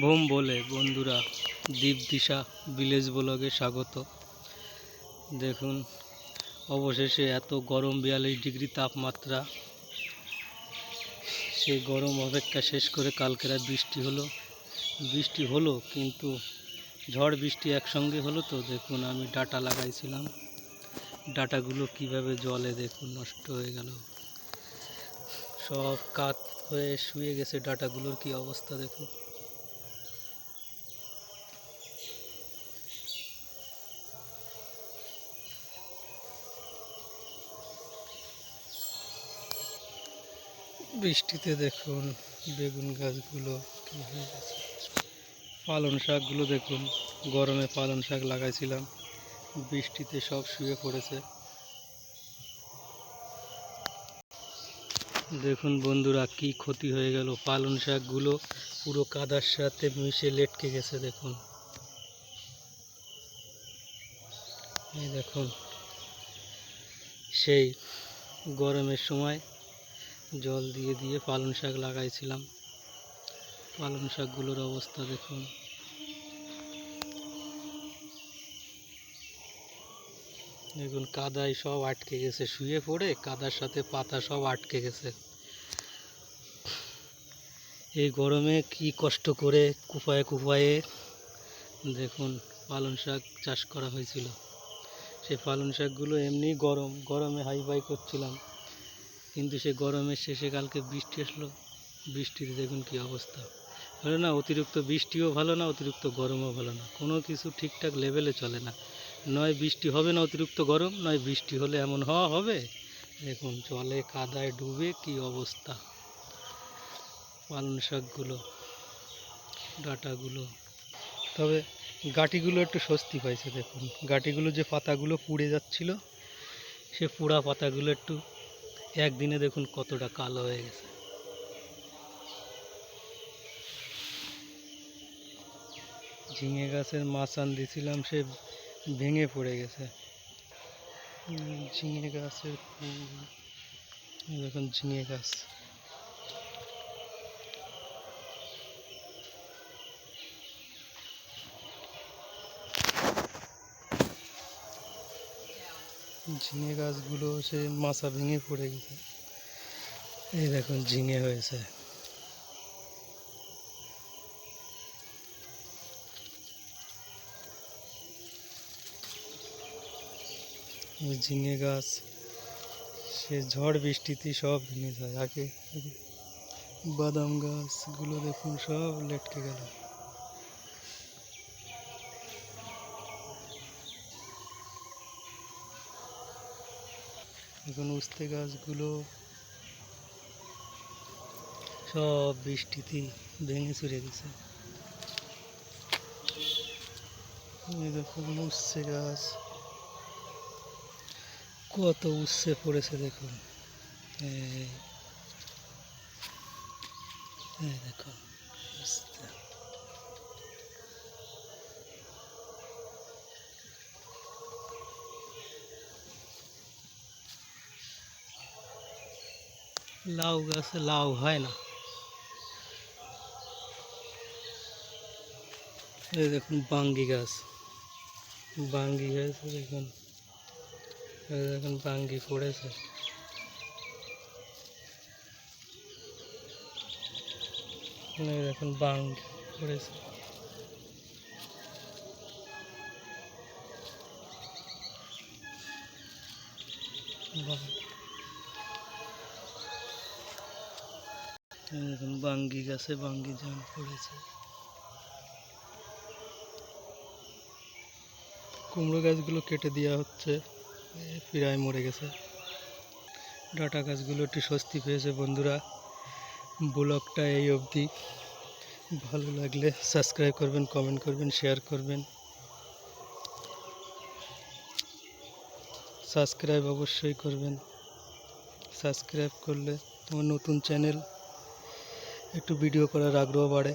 Bomb বলে বন্ধুরা দ্বীপ দিশা ভিলেজ ব্লগে স্বাগত। দেখুন, অবশেষে এত গরম বিয়াল্লিশ ডিগ্রি তাপমাত্রা। সেই গরম অপেক্ষা শেষ করে কালকে রাত বৃষ্টি হলো। বৃষ্টি হলো, কিন্তু ঝড় বৃষ্টি একসঙ্গে হলো তো। দেখুন, আমি ডাটা লাগাইছিলাম। ডাটাগুলো কীভাবে জলে দেখুন, নষ্ট হয়ে গেল। সব কাত হয়ে শুয়ে গেছে ডাটাগুলোর কি অবস্থা দেখুন। বৃষ্টিতে দেখুন, বেগুন গাছগুলো কি হয়ে গেছে। পালং শাকগুলো দেখুন, গরমে পালং শাক লাগাইছিলাম, বৃষ্টিতে সব শুয়ে পড়েছে। দেখুন বন্ধুরা, কি ক্ষতি হয়ে গেল। পালং শাকগুলো পুরো কাদার সাথে মিশে লেটকে গেছে, দেখুন। এই দেখুন, সেই গরমের সময় জল দিয়ে দিয়ে পালং শাক লাগাইছিলাম। পালং শাকগুলোর অবস্থা দেখুন। দেখুন, কাদায় সব আটকে গেছে। শুয়ে পড়ে, কাদার সাথে পাতা সব আটকে গেছে। এই গরমে কি কষ্ট করে কুপায়ে কুপায়ে দেখুন পালং শাক চাষ করা হয়েছিল। সেই পালং শাকগুলো এমনি গরম, গরমে হাই ফাই করছিলাম। কিন্তু সে গরমের শেষে কালকে বৃষ্টি আসলো। বৃষ্টিতে দেখুন কি অবস্থা। ভালো না, অতিরিক্ত বৃষ্টিও ভালো না, অতিরিক্ত গরমও ভালো না। কোনো কিছু ঠিকঠাক লেভেলে চলে না। নয় বৃষ্টি হবে না অতিরিক্ত গরম, নয় বৃষ্টি হলে এমন হওয়া হবে? দেখুন, জলে কাদায় ডুবে কি অবস্থা। পালং শাকগুলো, ডাটাগুলো। তবে গাটিগুলো একটু স্বস্তি পাইছে, দেখুন। গাটিগুলো যে পাতাগুলো পুড়ে যাচ্ছিল, সে পোড়া পাতাগুলো একটু একদিনে দেখুন কতটা কালো হয়ে গেছে। ঝিঙে গাছের মাচান দিছিলাম, সে ভেঙে পড়ে গেছে। ঝিঙে গাছের দেখুন ঝিঙে গাছ। ঝিঙে গাছগুলো সে মাচা ভেঙে পড়ে গেছে। এই দেখুন, ঝিঙে হয়েছে। ঝিঙে গাছ, সে ঝড় বৃষ্টিতে সব ভেঙে যায়। আগে বাদাম গাছগুলো দেখুন, সব লেটকে গেল। এখন উস্তে গাছগুলো সব বৃষ্টিতে ভেঙে চুরে গেছে। দেখুন উচ্ছে গাছ। কত উচ্ছে পড়েছে দেখুন দেখুন। লাউ গাছে লাউ হয় না এই দেখুন বাঙ্গি গাছ বাঙ্গি গাছ দেখুন এই দেখুন বাঙ্গি পড়েছে এই দেখুন বাঙ্গি পড়েছে বাঙ্গি। দেখুন বাঙ্গি গাছে বাঙ্গি জাম পড়েছে। কুমড়ো গাছগুলো কেটে দেওয়া হচ্ছে প্রায় মরে গেছে। ডাটা গাছগুলো একটু স্বস্তি পেয়েছে বন্ধুরা। ব্লগটা এই অবধি। ভালো লাগলে সাবস্ক্রাইব করবেন, কমেন্ট করবেন, শেয়ার করবেন। সাবস্ক্রাইব অবশ্যই করবেন। সাবস্ক্রাইব করলে তোমার নতুন চ্যানেল একটু ভিডিও করার আগ্রহ বাড়ে।